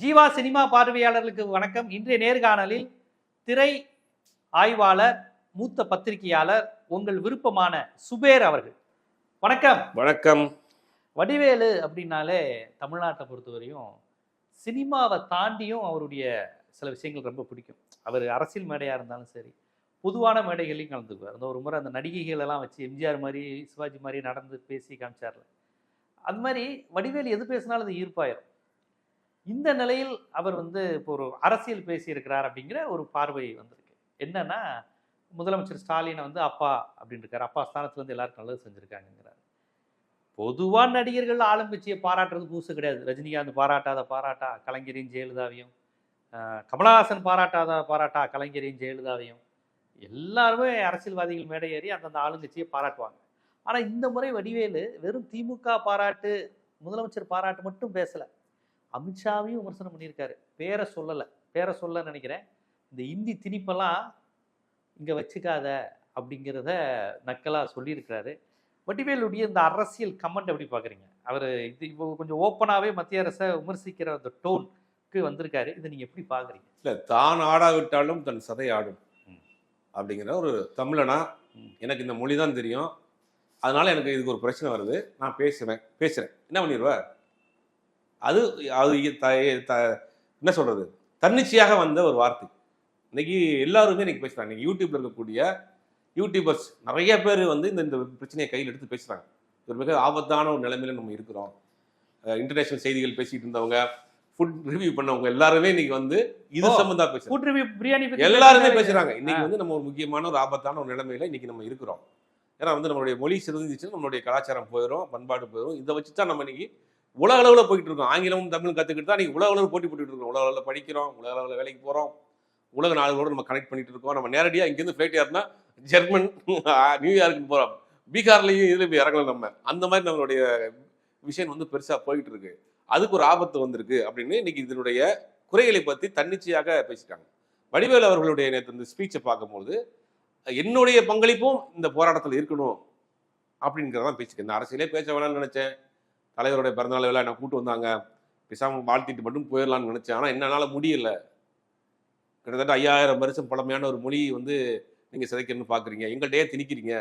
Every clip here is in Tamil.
ஜீவா சினிமா பார்வையாளர்களுக்கு வணக்கம். இன்றைய நேர்காணலில் திரை ஆய்வாளர் மூத்த பத்திரிகையாளர் உங்கள் விருப்பமான சுபேர் அவர்கள். வணக்கம். வணக்கம். வடிவேலு அப்படின்னாலே தமிழ்நாட்டை பொறுத்தவரையும் சினிமாவை தாண்டியும் அவருடைய சில விஷயங்கள் ரொம்ப பிடிக்கும். அவர் அரசியல் மேடையாக இருந்தாலும் சரி பொதுவான மேடைகளையும் கலந்துக்குவார். அந்த ஒரு முறை அந்த நடிகைகள் எல்லாம் வச்சு எம்ஜிஆர் மாதிரி சிவாஜி மாதிரி நடந்து பேசி காமிச்சார்ல. அது மாதிரி வடிவேலு எது பேசினாலும் அது ஈர்ப்பாயிரும். இந்த நிலையில் அவர் வந்து இப்போ ஒரு அரசியல் பேசியிருக்கிறார் அப்படிங்கிற ஒரு பார்வை வந்திருக்கு. என்னன்னா முதலமைச்சர் ஸ்டாலினை வந்து அப்பா அப்படின்னு இருக்காரு அப்பா ஸ்தானத்துலேருந்து எல்லாருக்கும் நல்லது செஞ்சுருக்காங்கிறார் பொதுவாக நடிகர்கள் ஆளுங்கட்சியை பாராட்டுறது பூசு கிடையாது. ரஜினிகாந்த் பாராட்டாத பாராட்டா கலைஞரையும் ஜெயலலிதாவையும் கமலஹாசன் பாராட்டாத பாராட்டா கலைஞரையும் ஜெயலலிதாவையும் எல்லாருமே அரசியல்வாதிகள் மேடை ஏறி அந்தந்த ஆளுங்கட்சியை பாராட்டுவாங்க. ஆனால் இந்த முறை வடிவேலு வெறும் திமுக பாராட்டு முதலமைச்சர் பாராட்டு மட்டும் பேசலை. அமித்ஷாவையும் விமர்சனம் பண்ணியிருக்காரு. பேரை சொல்லலை. பேரை சொல்ல நினைக்கிறேன். இந்த இந்தி திணிப்பெல்லாம் இங்கே வச்சுக்காத அப்படிங்கிறத நக்கலாக சொல்லியிருக்கிறாரு. வடிவேலுடைய இந்த அரசியல் கமெண்ட் எப்படி பார்க்குறீங்க? அவர் இது இப்போ கொஞ்சம் ஓப்பனாகவே மத்திய அரசை விமர்சிக்கிற அந்த டோனுக்கு வந்திருக்காரு. இதை நீங்கள் எப்படி பார்க்குறீங்க? இல்ல தான் ஆடாவிட்டாலும் தன் சதை ஆடும். அப்படிங்கிற ஒரு தமிழனா. எனக்கு இந்த மொழி தான் தெரியும். அதனால எனக்கு இதுக்கு ஒரு பிரச்சனை வருது. நான் பேசுவேன். பேசுறேன். என்ன பண்ணிடுவ? அது அது என்ன சொல்றது? தன்னிச்சையாக வந்த ஒரு வார்த்தை. இன்னைக்கு எல்லாருமே இன்னைக்கு பேசுறாங்க. இன்னைக்கு யூடியூப்ல இருக்கக்கூடிய யூடியூபர்ஸ் நிறைய பேர் வந்து இந்த இந்த பிரச்சனையை கையில் எடுத்து பேசுறாங்க. ஒரு மிக ஆபத்தான ஒரு நிலைமையில நம்ம இருக்கிறோம். இன்டர்நேஷனல் செய்திகள் பேசிட்டு இருந்தவங்க ஃபுட் ரிவ்யூ பண்ணவங்க எல்லாருமே இன்னைக்கு வந்து இது ஓ. சம்பந்தமா பேசுறாங்க. ஃபுட் ரிவ்யூ பிரியாணி எல்லாருமே. பேசுறாங்க. இன்னைக்கு வந்து நம்ம ஒரு முக்கியமான ஒரு ஆபத்தான ஒரு நிலைமையில இன்னைக்கு நம்ம இருக்கிறோம். ஏன்னா வந்து நம்மளுடைய மொழி சிறந்துச்சுன்னா நம்மளுடைய கலாச்சாரம் போயிடும் பண்பாடு போயிடும் இதை வச்சு தான் நம்ம இன்னைக்கு உலக அளவில் போயிட்டு இருக்கோம். ஆங்கிலமும் தமிழும் கற்றுக்கிட்டு தான் இன்னைக்கு உலக அளவில் போட்டி போட்டுட்டு இருக்கோம் உலக அளவில் படிக்கிறோம். உலக அளவில் வேலைக்கு போகிறோம் உலக நாடுகளோடு நம்ம கனெக்ட் பண்ணிட்டு இருக்கோம். நம்ம நேரடியாக இங்கேருந்து ஃப்ளைட் ஏறினா ஜெர்மன் நியூயார்க்கு போகிறோம் பீகார்லேயும் இதில் போய் இறங்கலாம் நம்ம. அந்த மாதிரி நம்மளுடைய விஷயம் வந்து பெருசாக போயிட்டு இருக்கு. அதுக்கு ஒரு ஆபத்து வந்திருக்கு அப்படின்னு இன்னைக்கு இதனுடைய குறைகளை பற்றி தன்னிச்சையாக பேசிட்டாங்க. வடிவேலு அவர்களுடைய நேற்று இந்த ஸ்பீச்சை பார்க்கும்போது என்னுடைய பங்களிப்பும் இந்த போராட்டத்தில் இருக்கணும் அப்படிங்கிறதான் பேசிக்கிறேன் இந்த அரசியலே பேச வேணாம்னு நினச்சேன். தலைவருடைய பிறந்தநாள் விழா என்னை கூட்டு வந்தாங்க. பேசாமல் வாழ்த்திட்டு மட்டும் போயிடலான்னு நினைச்சேன். ஆனால் என்னால் முடியல. கிட்டத்தட்ட ஐயாயிரம் வருஷம் பழமையான ஒரு மொழி வந்து நீங்கள் சிதைக்கணும்னு பார்க்குறீங்க எங்கள்கிட்டயே திணிக்கிறீங்க.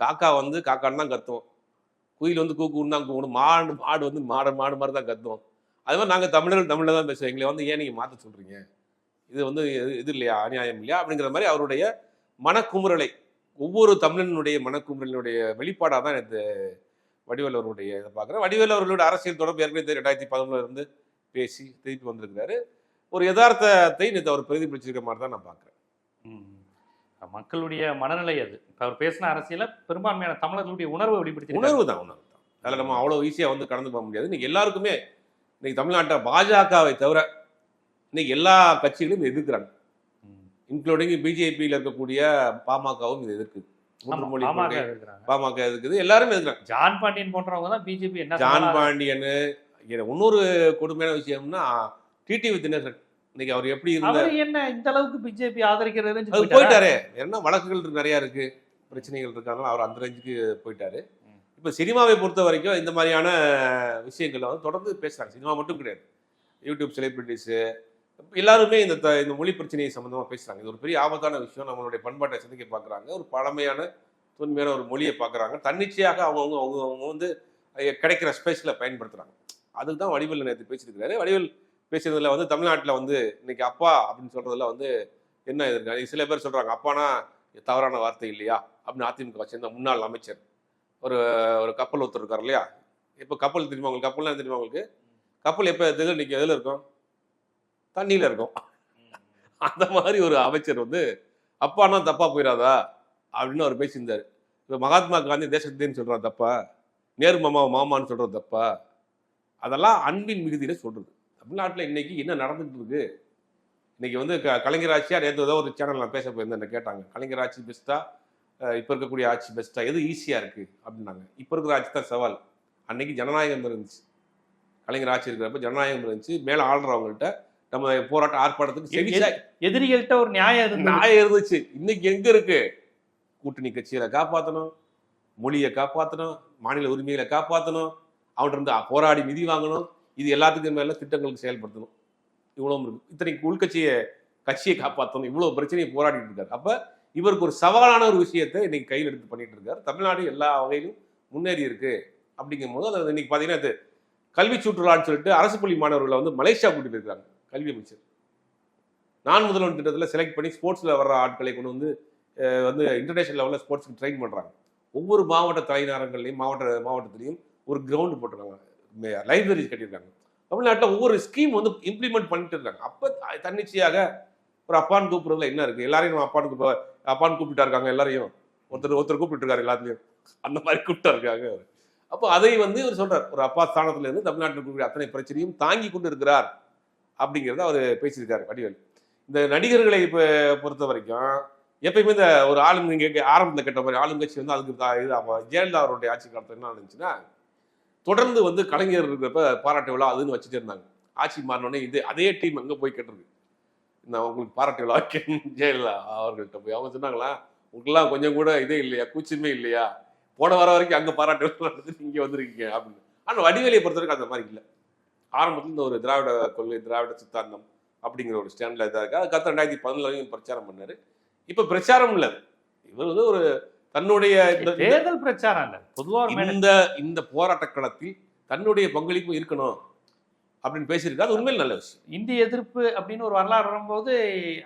காக்கா வந்து காக்கான்னு தான் கத்தும். குயில் வந்து கூக்குன்னு தான் கூக்கணும் மாடு மாடு வந்து மாடு மாடு மாதிரி தான் கத்தும். அது மாதிரி நாங்கள் தமிழர்கள் தமிழில் தான் பேசுவோம் எங்களை வந்து ஏன் நீங்கள் மாற்ற சொல்கிறீங்க இது வந்து இது- இது இல்லையா? அநியாயம் இல்லையா? அப்படிங்கிற மாதிரி அவருடைய மனக்குமுறலை ஒவ்வொரு தமிழனுடைய மனக்குமுறலினுடைய வெளிப்பாடாக தான் எனக்கு வடிவேல் அவருடைய இதை பார்க்குறேன். வடிவேல் அவர்களுடைய அரசியல் தொடர்பு ஏற்கனவே ரெண்டாயிரத்தி பதினொன்றுல இருந்து பேசி திருப்பி வந்திருக்கிறாரு. ஒரு யதார்த்தத்தை நேற்று அவர் பிரதிபலிச்சிருக்க மாதிரி தான் நான் பார்க்குறேன். ம். மக்களுடைய மனநிலை அது. அவர் பேசின அரசியல பெரும்பான்மையான தமிழர்களுடைய உணர்வை வெளிப்படுத்தி உணர்வு தான் உணர்வு தான். அதில் நம்ம அவ்வளோ ஈஸியாக வந்து கடந்து போக முடியாது. இன்னைக்கு எல்லாருக்குமே இன்னைக்கு தமிழ்நாட்டை பாஜகவை தவிர இன்னைக்கு எல்லா கட்சிகளும் எதிர்க்கிறாங்க. இன்க்ளூடிங் பிஜேபியில் இருக்கக்கூடிய பாமகவும் இது எதிர்க்குது. மூன்று பாமக இருக்கிறாங்க எதிர்க்குது எல்லாருமே எதிர்க்கிறாங்க ஜான் பாண்டியன் போன்றவங்க தான் பிஜேபி என்ன ஜான் பாண்டியன் இன்னொரு கொடுமையான விஷயம்னா டிடிவி தினகரன் இன்னைக்கு அவர் எப்படி இருந்தார்? என்ன இந்த அளவுக்கு பிஜேபி சொல்லி போயிட்டாரா? என்ன வழக்குகள் நிறைய இருக்கு. பிரச்சனைகள் இருக்காங்க அவர் அந்த ரேஞ்சுக்கு போயிட்டாரு. இப்போ சினிமாவை பொறுத்த வரைக்கும் இந்த மாதிரியான விஷயங்களை வந்து தொடர்ந்து பேசுறாங்க. சினிமா மட்டும் கிடையாது. யூடியூப் செலிபிரிட்டிஸு எல்லாருமே இந்த த- இந்த மொழி பிரச்சனையை சம்மந்தமாக பேசுகிறாங்க இது ஒரு பெரிய ஆபத்தான விஷயம். நம்மளுடைய பண்பாட்டை சிந்திக்க பார்க்குறாங்க. ஒரு பழமையான தொன்மையான ஒரு மொழியை பார்க்குறாங்க. தன்னிச்சையாக அவங்கவுங்க அவங்க அவங்க வந்து கிடைக்கிற ஸ்பேஸில் பயன்படுத்துகிறாங்க அதுக்கு தான் வடிவில் நேற்று பேசியிருக்கிறாரு. வடிவில் பேசுறதுல வந்து தமிழ்நாட்டில் வந்து இன்னைக்கு அப்பா அப்படின்னு சொல்கிறதுல வந்து என்ன எதிர்க்க சில பேர் சொல்கிறாங்க அப்பானா தவறான வார்த்தை இல்லையா? அப்படின்னு அதிமுக சேர்ந்த முன்னாள் அமைச்சர். ஒரு ஒரு கப்பல் ஒருத்தர் இருக்கார் இல்லையா? இப்போ கப்பல் தெரியுமா உங்களுக்கு? கப்பல்லாம் தெரியுமா உங்களுக்கு? கப்பல் எப்போ எதில் நிற்கும் எதில் இருக்கும்? தண்ணியில் இருக்கும். அந்த மாதிரி ஒரு அமைச்சர் வந்து அப்பானா தப்பா போயிடாதா அப்படின்னு அவர் பேசியிருந்தார். இப்போ மகாத்மா காந்தி தேசத்தேன்னு சொல்றாரு தப்பா? நேரு மாமா மாமான்னு சொல்றது தப்பா? அதெல்லாம் அன்பின் மிகுதியில சொல்றது. தமிழ்நாட்டில் இன்னைக்கு என்ன நடந்துட்டு இருக்கு? இன்னைக்கு வந்து க- கலைஞர் ஆட்சியா நேற்று ஏதோ ஒரு சேனல் நான் பேச போயிருந்தேன் கேட்டாங்க. கலைஞர் ஆட்சி பெஸ்ட்டா இப்போ இருக்கக்கூடிய ஆட்சி பெஸ்ட்டா எது ஈஸியா இருக்கு? அப்படின்னாங்க. இப்போ இருக்கிற ஆட்சி தான் சவால். அன்னைக்கு ஜனநாயகம் இருந்துச்சு. கலைஞர் ஆட்சி இருக்கிறப்ப ஜனநாயகம் இருந்துச்சு. மேலே ஆள்றவங்கள்ட்ட நம்ம போராட்ட ஆர்ப்பாட்டத்துக்கு எதிரிகள்கிட்ட ஒரு நியாயம் நியாயம் இருந்துச்சு. இன்னைக்கு எங்க இருக்கு? கூட்டணி கட்சிகளை காப்பாற்றணும் மொழியை காப்பாற்றணும் மாநில உரிமைகளை காப்பாற்றணும் அவன்கிட்ட இருந்து போராடி நிதி வாங்கணும் இது எல்லாத்துக்கும் மேல திட்டங்களுக்கு செயல்படுத்தணும். இவ்வளவு இருக்கு. இத்தனைக்கு உள்கட்சியை கட்சியை காப்பாற்றணும் இவ்வளவு பிரச்சனையை போராடிட்டு இருக்காரு. அப்ப இவருக்கு ஒரு சவாலான ஒரு விஷயத்தை இன்னைக்கு கையில் எடுத்து பண்ணிட்டு இருக்காரு. தமிழ்நாடு எல்லா வகையிலும் முன்னேறி இருக்கு. அப்படிங்கும் போது அது இன்னைக்கு பாத்தீங்கன்னா கல்வி சுற்றுலான்னு சொல்லிட்டு அரசு பள்ளி மாணவர்களை வந்து மலேசியா கூட்டிட்டு இருக்காங்க கல்வி அமைச்சர். நான் முதல்வன் திட்டத்தில் செலக்ட் பண்ணி ஸ்போர்ட்ஸில் வர்ற ஆட்களை கொண்டு வந்து வந்து இன்டர்நேஷனல் லெவலில் ஸ்போர்ட்ஸ்க்கு ட்ரெயின் பண்ணுறாங்க ஒவ்வொரு மாவட்ட தலைநகரங்கள்லையும் மாவட்ட மாவட்டத்திலையும் ஒரு கிரவுண்டு போட்டிருக்காங்க. லைப்ரரிஸ் கட்டியிருக்காங்க. தமிழ்நாட்டில் ஒவ்வொரு ஸ்கீம் வந்து இம்ப்ளிமெண்ட் பண்ணிட்டு இருக்காங்க. அப்போ தன்னிச்சையாக ஒரு அப்பான்னு கூப்பிட்றதுல என்ன இருக்குது எல்லாரையும் நம்ம அப்பான்னு கூப்ப அப்பான்னு கூப்பிட்டா இருக்காங்க எல்லாரையும். ஒருத்தர் ஒருத்தர் கூப்பிட்டு இருக்காரு எல்லாத்துலயும். அந்த மாதிரி கூப்பிட்டா இருக்காங்க அவர். அப்போ அதை வந்து இவர் சொல்கிறார் ஒரு அப்பா ஸ்தானத்துலேருந்து தமிழ்நாட்டில் இருக்கக்கூடிய அத்தனை பிரச்சனையும் தாங்கி கொண்டு இருக்கிறார். அப்படிங்கிறத அவர் பேசியிருக்காரு வடிவேல். இந்த நடிகர்களை இப்போ பொறுத்த வரைக்கும் எப்பயுமே இந்த ஒரு ஆளுங்க இங்கே ஆரம்பத்தில் கட்ட மாதிரி ஆளுங்கட்சி வந்து அதுக்கு தா- இது ஆமாம் ஜெயலலிதா அவருடைய ஆட்சி காலத்தில் என்ன இருந்துச்சுன்னா தொடர்ந்து வந்து கலைஞர் இருக்கிறப்ப பாராட்டு விழா அதுன்னு வச்சுட்டு இருந்தாங்க. ஆட்சி மாறினோடனே இது அதே டீம் அங்கே போய் கேட்டிருக்கு. நான் உங்களுக்கு பாராட்டு விழா ஜெயலலிதா அவர்கள்ட்ட போய். அவங்க சொன்னாங்களா உங்களுக்குலாம் கொஞ்சம் கூட இதே இல்லையா கூச்சமே இல்லையா? போன வர வரைக்கும் அங்கே பாராட்டு விழா நடந்துட்டு இங்கே வந்திருக்கீங்க அப்படின்னு. ஆனால் வடிவேலியை பொறுத்த வரைக்கும் அந்த மாதிரி இல்லை. ஆரம்பத்தில் இந்த ஒரு திராவிட கொள்கை திராவிட சித்தாந்தம் அப்படிங்கிற ஒரு ஸ்டாண்டில் இதாக இருக்கு. அதுக்கப்புறம் ரெண்டாயிரத்தி பதினொன்றுலையும் பிரச்சாரம் பண்ணாரு. இப்போ பிரச்சாரம் இல்லை. இவர் வந்து ஒரு தன்னுடைய இந்த- தேர்தல் பிரச்சாரம் இல்ல. பொதுவா ஒரு மேடை இந்த இந்த போராட்ட களத்தில் தன்னுடைய பங்களிப்பும் இருக்கணும் அப்படின்னு பேசியிருக்காரு. அது உண்மையில் நல்ல விஷயம். இந்திய எதிர்ப்பு அப்படின்னு ஒரு வரலாறு வரும்போது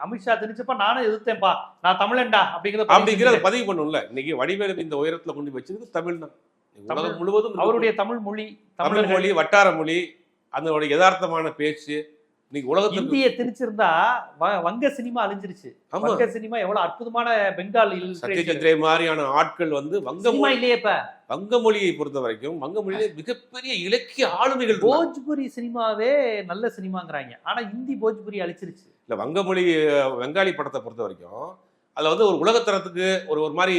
அமித்ஷா திணிச்சப்ப நானும் எதிர்த்தேன்ப்பா. நான் தமிழன்டா அப்படிங்கிறத அப்படிங்கிறத பதிவு பண்ணும்ல. இன்னைக்கு வடிவேலு இந்த உயரத்துல கொண்டு வச்சிருக்கு தமிழ் தான் உலகம். முழுவதும் அவருடைய தமிழ் மொழி தமிழ் மொழி வட்டார மொழி அதனுடைய யதார்த்தமான பேச்சு இன்னைக்கு உலகத்துக்கு இந்திய திணிச்சிருந்தா வங்க சினிமா அழிஞ்சிருச்சு. வங்க சினிமா எவ்வளவு அற்புதமான பெங்கால் சத்யஜித்ரே மாதிரியான ஆட்கள் வந்து வங்க மொழி இல்லையே இப்ப. வங்க மொழியை பொறுத்த வரைக்கும் வங்க மொழியிலே மிகப்பெரிய இலக்கிய ஆளுமைகள். போஜ்புரி சினிமாவே நல்ல சினிமாங்கிறாங்க. ஆனா இந்தி போஜ்புரி அழிச்சிருச்சு. இல்ல வங்க மொழி அஹ், வெங்காலி படத்தை பொறுத்த வரைக்கும் அதுல வந்து ஒரு உலகத்தரத்துக்கு ஒரு ஒரு மாதிரி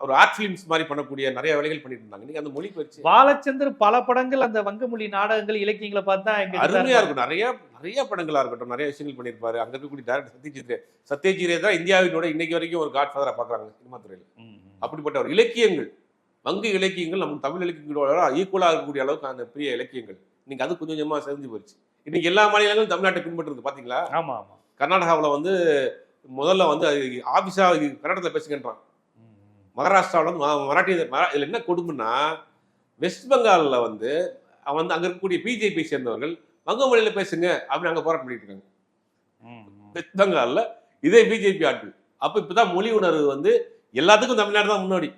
ஒரு ஆர்ட் ஃபிலிம்ஸ் மாதிரி பண்ணக்கூடிய நிறைய வேலைகள் பண்ணிட்டு இருந்தாங்க அந்த மொழி பயிற்சி பாலச்சந்தர் பல படங்கள் அந்த வங்க மொழி நாடகங்கள் இலக்கியங்களை பார்த்தா அருமையா இருக்கும். நிறைய நிறைய படங்களா இருக்கட்டும் நிறைய விஷயங்கள் பண்ணியிருப்பாரு. அங்க இருக்கக்கூடிய டேரக்டர் சத்யஜித்ரே சத்யஜித்ரே தான் இந்தியாவினோட இன்னைக்கு வரைக்கும் ஒரு காட் ஃபாதரா பாக்குறாங்க சினிமா துறையில. அப்படிப்பட்ட ஒரு இலக்கியங்கள். வங்க இலக்கியங்கள் நம்ம தமிழ் இலக்கியங்களோட ஈக்குவலா இருக்கக்கூடிய அளவுக்கு அந்த பெரிய இலக்கியங்கள். இன்னைக்கு அது கொஞ்சம் கொஞ்சமா செஞ்சு போச்சு இன்னைக்கு எல்லா மாநிலங்களும் தமிழ்நாட்டை பின்பற்றுறது பாத்தீங்களா? ஆமா ஆமா. கர்நாடகாவுல வந்து முதல்ல வந்து ஆபிஸா கன்னடத்துல பேசுகின்றான் ம், ம். மகாராஷ்டிராவில் வந்து ம- மராட்டி மரா- இதுல என்ன கொடுமைன்னா வெஸ்ட் பெங்கால்ல வந்து அவன் வந்து அங்க இருக்கக்கூடிய பிஜேபி சேர்ந்தவர்கள் வங்க மொழியில பேசுங்க அப்படின்னு அங்க போராட்டம் பண்ணிட்டு இருக்காங்க. வெஸ்ட் பெங்கால்ல இதே பிஜேபி ஆட்கள் அப்ப இப்பதான் மொழி உணர்வு வந்து எல்லாத்துக்கும் தமிழ்நாடு தான் முன்னாடி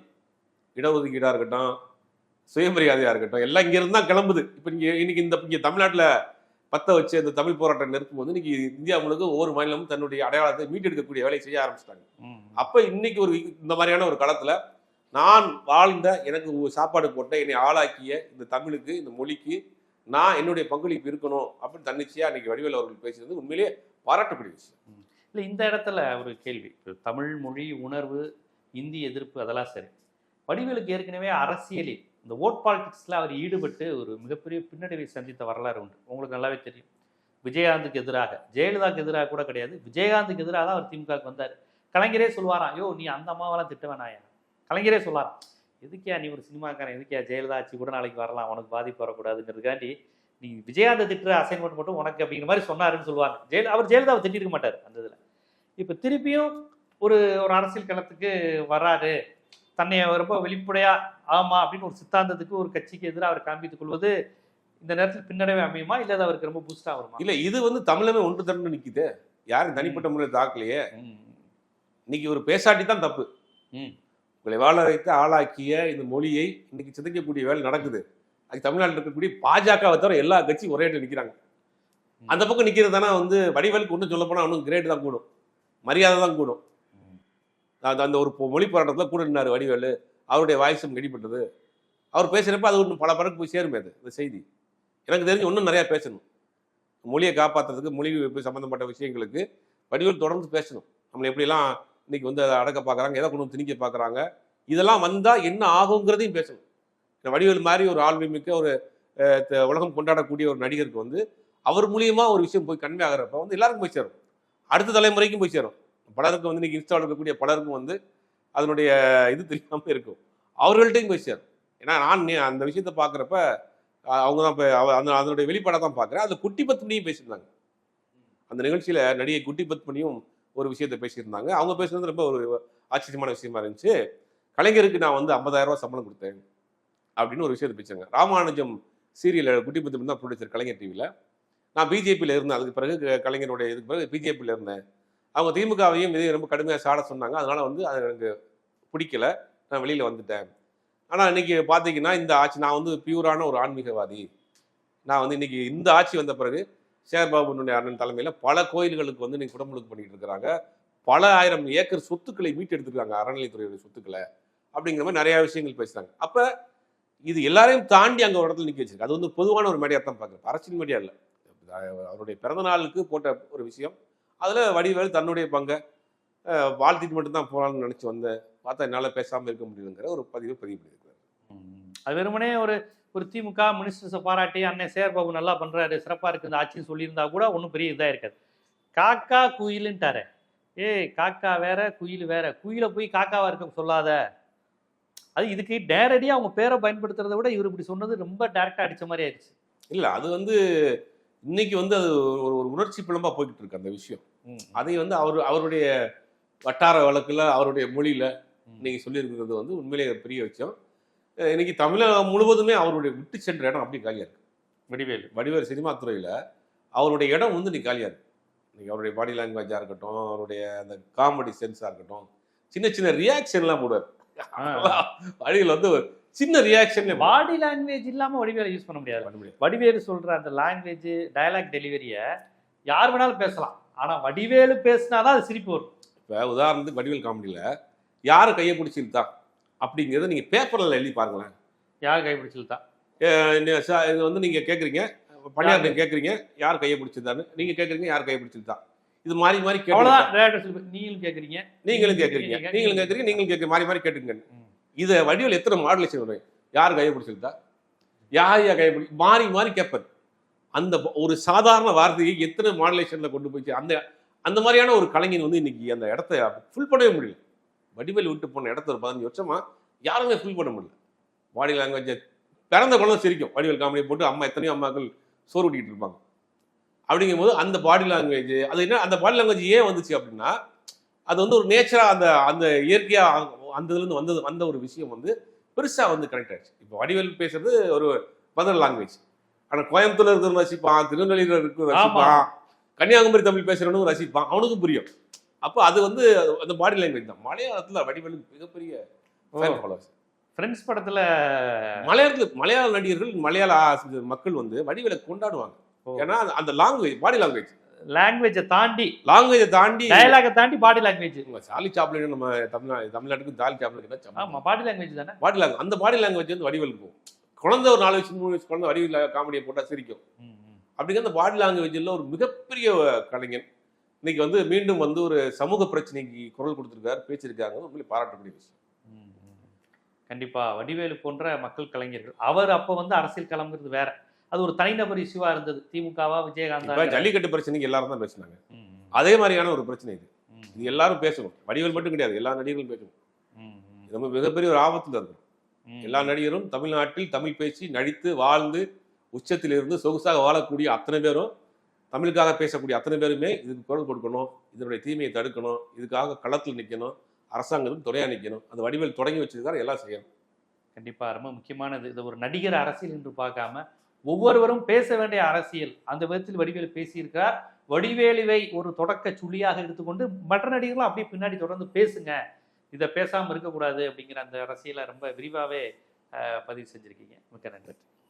இடஒதுக்கீடா இருக்கட்டும் சுயமரியாதையா இருக்கட்டும் எல்லாம் இங்க இருந்து தான் கிளம்புது இப்ப நீங்க இன்னைக்கு இந்த இங்க தமிழ்நாட்டுல பத்த வச்சு அந்த தமிழ் போராட்டம் நிற்கும் போது இன்னைக்கு இந்தியா முழுக்க ஒவ்வொரு மாநிலமும் தன்னுடைய அடையாளத்தை மீட்டெடுக்கக்கூடிய வேலையை செய்ய ஆரம்பிச்சிட்டாங்க. அப்ப இன்னைக்கு ஒரு இந்த மாதிரியான ஒரு களத்துல நான் வாழ்ந்த எனக்கு சாப்பாடு போட்ட என்னை ஆளாக்கிய இந்த தமிழுக்கு இந்த மொழிக்கு நான் என்னுடைய பங்களிப்பு இருக்கணும் அப்படின்னு தன்னிச்சையா இன்னைக்கு வடிவேல் அவர்கள் பேசுறது உண்மையிலேயே பாராட்டக்கூடிய விஷயம். இல்ல இந்த இடத்துல ஒரு கேள்வி. தமிழ் மொழி உணர்வு இந்தி எதிர்ப்பு அதெல்லாம் சரி. வடிவேலுக்கு ஏற்கனவே அரசியலில் இந்த ஓட் பாலிடிக்ஸில் அவர் ஈடுபட்டு ஒரு மிகப்பெரிய பின்னடைவை சந்தித்த வரலாறு உண்டு. உங்களுக்கு நல்லாவே தெரியும். விஜயகாந்துக்கு எதிராக ஜெயலலிதாவுக்கு எதிராக கூட கிடையாது. விஜயகாந்துக்கு எதிராக தான் அவர் திமுகவுக்கு வந்தார். கலைஞரே சொல்லுவாராம் யோ நீ அந்த அம்மாவெல்லாம் திட்டவேனாயா கலைஞரே சொல்லாராம் எதுக்கியா நீ ஒரு சினிமாக்காரன்? எதுக்கியா ஜெயலலிதா ஆச்சு கூட நாளைக்கு வரலாம். உனக்கு பாதிப்பு வரக்கூடாதுங்கிறதுக்காண்டி நீ விஜயகாந்த திட்டுற அசைன்மெண்ட் மட்டும் உனக்கு அப்படிங்கிற மாதிரி சொன்னாருன்னு சொல்லுவாங்க ஜெயல அவர் ஜெயலலிதாவை திட்டிருக்க மாட்டார் அந்த இதில். இப்போ திருப்பியும் ஒரு ஒரு அரசியல் களத்துக்கு வராரு. தன்னை ரொம்ப வெளிப்படையா ஆமா அப்படின்னு ஒரு சித்தாந்தத்துக்கு ஒரு கட்சிக்கு எதிராக அவர் காண்பித்துக் கொள்வது இந்த நேரத்தில் பின்னடைவே அமையுமா? இல்லை அது அவருக்கு ரொம்ப பூஸ்டா வருமா? இல்ல இது வந்து தமிழமே ஒன்று திரண்டு நிக்குது. யாரும் தனிப்பட்ட முறையில் தாக்கலையே. இன்னைக்கு ஒரு பேசாட்டி தான் தப்பு. உங்களை வாழ வைத்து ஆளாக்கிய இந்த மொழியை இன்னைக்கு சிதைக்கக்கூடிய வேலை நடக்குது. அது தமிழ்நாட்டில் இருக்கக்கூடிய பாஜகவை தவிர எல்லா கட்சியும் ஒரே இடத்துல நிக்கிறாங்க. ம். அந்த பக்கம் நிக்கிறது தானே வந்து வடிவேலுக்கு ஒன்றும் சொல்ல போனா அவனுக்கு கிரேட் தான் கூடும். மரியாதை தான் கூடும். அந்த அந்த ஒரு மொழி போராட்டத்தில் கூட நின்னாரு வடிவேலு. அவருடைய வாய்ஸும் கெடிப்பட்டது அவர் பேசுகிறப்ப அது ஒன்று பல பேருக்கு போய் சேருமே அது இந்த செய்தி. எனக்கு தெரிஞ்சு இன்னும் நிறையா பேசணும். மொழியை காப்பாற்றுறதுக்கு மொழி சம்மந்தப்பட்ட விஷயங்களுக்கு வடிவேல் தொடர்ந்து பேசணும். நம்மளை எப்படிலாம் இன்னைக்கு வந்து அதை அடக்க பார்க்குறாங்க எதை கொண்டு வந்து திணிக்க பார்க்குறாங்க இதெல்லாம் வந்தால் என்ன ஆகுங்கிறதையும் பேசணும். வடிவேல் மாதிரி ஒரு ஆள்மிக்க ஒரு த- உலகம் கொண்டாடக்கூடிய ஒரு நடிகருக்கு வந்து அவர் மூலியமாக ஒரு விஷயம் போய் கன்வே ஆகிறப்ப வந்து எல்லாருக்கும் போய் சேரும். அடுத்த தலைமுறைக்கும் போய் சேரும். பலருக்கு வந்து இன்னைக்கு இன்ஸ்டாவில் இருக்கக்கூடிய பலருக்கும் வந்து அதனுடைய இது தெரியாமல் இருக்கும். அவர்கள்ட்டையும் போய் சேரும். ஏன்னா நான் அந்த விஷயத்தை பார்க்குறப்ப அவங்க தான் இப்போ அந்த அதனுடைய வெளிப்பாடை தான் பார்க்குறேன். அதில் குட்டி பத்துனியும் பேசியிருந்தாங்க. அந்த நிகழ்ச்சியில் நடிகை குட்டி பத்மனியும் ஒரு விஷயத்தை பேசியிருந்தாங்க. அவங்க பேசுனது ரொம்ப ஒரு ஆச்சரியமான விஷயமா இருந்துச்சு. கலைஞருக்கு நான் வந்து ஐம்பதாயிரம் ரூபா சம்பளம் கொடுத்தேன் அப்படின்னு ஒரு விஷயத்தை பேசுறாங்க ராமானுஜம் சீரியல் குட்டி பத்மன் தான் ப்ரொடியூசர் கலைஞர் டிவியில் நான் பிஜேபியில் இருந்தேன். அதுக்கு பிறகு கலைஞருடைய இதுக்கு பிறகு பிஜேபியில் இருந்தேன். அவங்க திமுகவையும் இதையும் ரொம்ப கடுமையாக சாட சொன்னாங்க. அதனால் வந்து அது எனக்கு பிடிக்கல. நான் வெளியில் வந்துட்டேன். ஆனால் இன்னைக்கு பார்த்தீங்கன்னா இந்த ஆட்சி நான் வந்து பியூரான ஒரு ஆன்மீகவாதி. நான் வந்து இன்னைக்கு இந்த ஆட்சி வந்த பிறகு சேகர்பாபுனுடைய அண்ணன் தலைமையில் பல கோயில்களுக்கு வந்து இன்றைக்கி குடமுழுக்கு பண்ணிகிட்டு இருக்கிறாங்க. பல ஆயிரம் ஏக்கர் சொத்துக்களை மீட்டெடுத்துருக்காங்க அறநிலைத்துறையுடைய சொத்துக்களை. அப்படிங்கிற மாதிரி நிறையா விஷயங்கள் பேசுகிறாங்க அப்போ இது எல்லாரையும் தாண்டி அங்கே ஒரு இடத்துல நிற்க வச்சிருக்கு. அது வந்து பொதுவான ஒரு மீடியா தான் பார்க்குறேன் அரசியல் மீடியா இல்லை. அவருடைய பிறந்த நாளுக்கு போட்ட ஒரு விஷயம். அதில் வடிவேல் தன்னுடைய பங்கை வாழ்த்திட்டு மட்டும்தான் போகலான்னு நினச்சி வந்தேன் பார்த்தா என்னால் பேசாமல் இருக்க முடியலங்கிற ஒரு பதிவு பதிவு பண்ணியிருக்காரு ம். அது வெறுமனே ஒரு ஒரு திமுக மினிஸ்டர்ஸை பாராட்டி அண்ணன் சேர் பாபு நல்லா பண்றாரு சிறப்பா இருக்கு இந்த ஆட்சின்னு சொல்லியிருந்தா கூட ஒன்றும் பெரிய இதா இருக்காது. காக்கா குயிலுன்ட்டாரு. ஏய் காக்கா வேற குயில் வேற. குயிலை போய் காக்காவா இருக்க சொல்லாத. அது இதுக்கு நேரடியா அவங்க பேரை பயன்படுத்துறதை விட இவர் இப்படி சொன்னது ரொம்ப டேரக்டா அடிச்ச மாதிரி ஆயிடுச்சு. இல்லை அது வந்து இன்னைக்கு வந்து அது ஒரு ஒரு உணர்ச்சி பிளம்பா போய்கிட்டு இருக்கு அந்த விஷயம். அதை வந்து அவர் அவருடைய வட்டார வழக்குல அவருடைய மொழியில இன்னைக்கு சொல்லியிருக்கிறது வந்து உண்மையிலேயே பெரிய விஷயம். இன்னைக்கு தமிழகம் முழுவதுமே அவருடைய விட்டு சென்ற இடம் அப்படி காலியா இருக்கு. வடிவேலு. வடிவேல் சினிமா துறையில அவருடைய இடம் வந்து இன்னைக்கு காலியா இருக்கு. இன்னைக்கு அவருடைய பாடி லாங்குவேஜா இருக்கட்டும் அவருடைய அந்த காமெடி சென்ஸா இருக்கட்டும் சின்ன சின்ன ரியாக்ஷன்லாம் போடுவார். வடிவேல் வந்து சின்ன ரியாக்ஷன் பாடி லாங்குவேஜ் இல்லாம வடிவேலை யூஸ் பண்ண முடியாது. பண்ண முடியாது. வடிவேலு சொல்ற அந்த லாங்குவேஜ் டயலாக் டெலிவரிய யார் வேணாலும் பேசலாம். ஆனா வடிவேலு பேசினாதான் அது சிரிப்பு வரும். இப்போ உதாரணத்துக்கு வடிவேல் காமெடியில் யார் கையை பிடிச்சி இழுத்தா? அப்படிங்கிறத நீங்கள் பேப்பரில் எழுதி பாருங்களேன். யார் இந்த ச- இது வந்து நீங்கள் கேட்குறீங்க பணியாளர் கேட்குறீங்க யார்? கையை பிடிச்சிருந்தான்னு நீங்கள் கேட்குறீங்க யார் கையை பிடிச்சிருந்தா இது மாறி மாறி கேட்டு நீங்களும் கேக்குறீங்க. நீங்களும் கேட்குறீங்க நீங்களும் கேட்குறீங்க நீங்களும் கேட்குறீங்க மாறி மாறி கேட்டுங்க ம். இதை வடிவில் எத்தனை மாடலேஷன் வரும் யார் கையை பிடிச்சிருந்தா யார் யார் கையை பிடி? மாறி மாறி கேட்பார். அந்த ஒரு சாதாரண வார்த்தையை எத்தனை மாடலேஷனில் கொண்டு போய் அந்த அந்த மாதிரியான ஒரு கலைஞன் வந்து இன்னைக்கு அந்த இடத்த ஃபுல் பண்ணவே முடியல. வடிவேல் விட்டு போன இடத்த ஒரு பதினஞ்சு வருஷமா யாருமே ஃபுல் பண்ண முடியல. பாடி லாங்குவேஜ் பிறந்த குழந்தை சிரிக்கும். வடிவேல் காமெடி போட்டு அம்மா எத்தனையோ அம்மாக்கள் சோறு ஊட்டிட்டு இருப்பாங்க. அப்படிங்கும்போது அந்த பாடி லாங்குவேஜ் அது என்ன அந்த பாடி லாங்குவேஜ் ஏன் வந்துச்சு அப்படின்னா அது வந்து ஒரு நேச்சராக அந்த அந்த இயற்கையாக அந்த இதுல இருந்து வந்தது வந்த ஒரு விஷயம் வந்து பெருசா வந்து கனெக்ட் ஆயிடுச்சு. இப்போ வடிவேல் பேசுறது ஒரு மதர் லாங்குவேஜ் ஆனா கோயம்புத்தூர்ல இருக்கிறவங்க ரசிப்பான் திருநெல்வேலியில இருக்கிற ரசிப்பான் கன்னியாகுமரி தமிழ் பேசுறவனும் ரசிப்பான் அவனுக்கும் புரியும். அப்போ அது வந்து அந்த பாடி லாங்குவேஜ் தான். மலையாளத்துல வடிவேலு மிகப்பெரிய followers. ஃப்ரெண்ட்ஸ் படத்துல மலையாளத்துல மலையாள நடிகர்கள் மலையாள மக்கள் வந்து வடிவேலை கொண்டாடுவாங்க. ஏன்னா அந்த லாங்குவேஜ் பாடி லாங்குவேஜ் லாங்குவேஜை தாண்டி லாங்குவேஜை தாண்டி டயலாக தாண்டி பாடி லாங்குவேஜ் சாலி சாப்ளின் நம்ம தமிழ்நாடு தமிழ்நாட்டுக்கு சாலி சாப்ளின் ஆமா பாடி லாங்குவேஜ் தானே? பாடி லாங்குவேஜ் அந்த பாடி லாங்குவேஜ் வந்து வடிவேல் இருக்கும். குழந்தை ஒரு நாலு வயசு மூணு வயசு குழந்தை வடிவில் காமெடியை போட்டா சிரிக்கும். அப்படிங்கிற அந்த பாடி லாங்குவேஜில் ஒரு மிகப்பெரிய கலைஞன். இன்னைக்கு வந்து மீண்டும் வந்து ஒரு சமூக பிரச்சனைக்கு குரல் கொடுத்துருக்காரு பேச்சிருக்காங்க உண்மையிலே பாராட்டக்கூடிய விஷயம். ம், ம். கண்டிப்பா வடிவேலு போன்ற மக்கள் கலைஞர்கள் அவர் அப்ப வந்து அரசியல் களம்ங்கிறது வேற. அது ஒரு தனிநபர் இஷ்யூவா இருந்தது. திமுகவா விஜயகாந்தா ஜல்லிக்கட்டு பிரச்சனைக்கு எல்லாரும் தான் பேசினாங்க. அதே மாதிரியான ஒரு பிரச்சனை இது. இது எல்லாரும் பேசணும். வடிவேல் மட்டும் கிடையாது. எல்லா நடிகர்களும் பேசணும். நம்ம மிகப்பெரிய ஒரு ஆபத்துல இருக்கும். எல்லா நடிகரும் தமிழ்நாட்டில் தமிழ் பேசி நடித்து வாழ்ந்து உச்சத்தில் இருந்து சொகுசாக வாழக்கூடிய அத்தனை பேரும் தமிழுக்காக பேசக்கூடிய அத்தனை பேருமே இதுக்கு குரல் கொடுக்கணும். இதனுடைய தீமையை தடுக்கணும். இதுக்காக களத்தில் நிற்கணும் அரசாங்கத்துக்கு துணையா நிற்கணும் அந்த வடிவேல் தொடங்கி வச்சிருக்காரு எல்லாம் செய்யணும். கண்டிப்பா. ரொம்ப முக்கியமானது. இது ஒரு நடிகர் அரசியல் என்று பார்க்காம ஒவ்வொருவரும் பேச வேண்டிய அரசியல். அந்த விதத்தில் வடிவேலு பேசியிருக்கிறார். வடிவேலுவை ஒரு தொடக்க சுழியாக எடுத்துக்கொண்டு மற்ற நடிகர்களும் அப்படியே பின்னாடி தொடர்ந்து பேசுங்க. இதை பேசாம இருக்கக்கூடாது அப்படிங்கிற அந்த அரசியலை ரொம்ப விரிவாகவே பதிவு செஞ்சுருக்கீங்க. மிக்க நன்றி.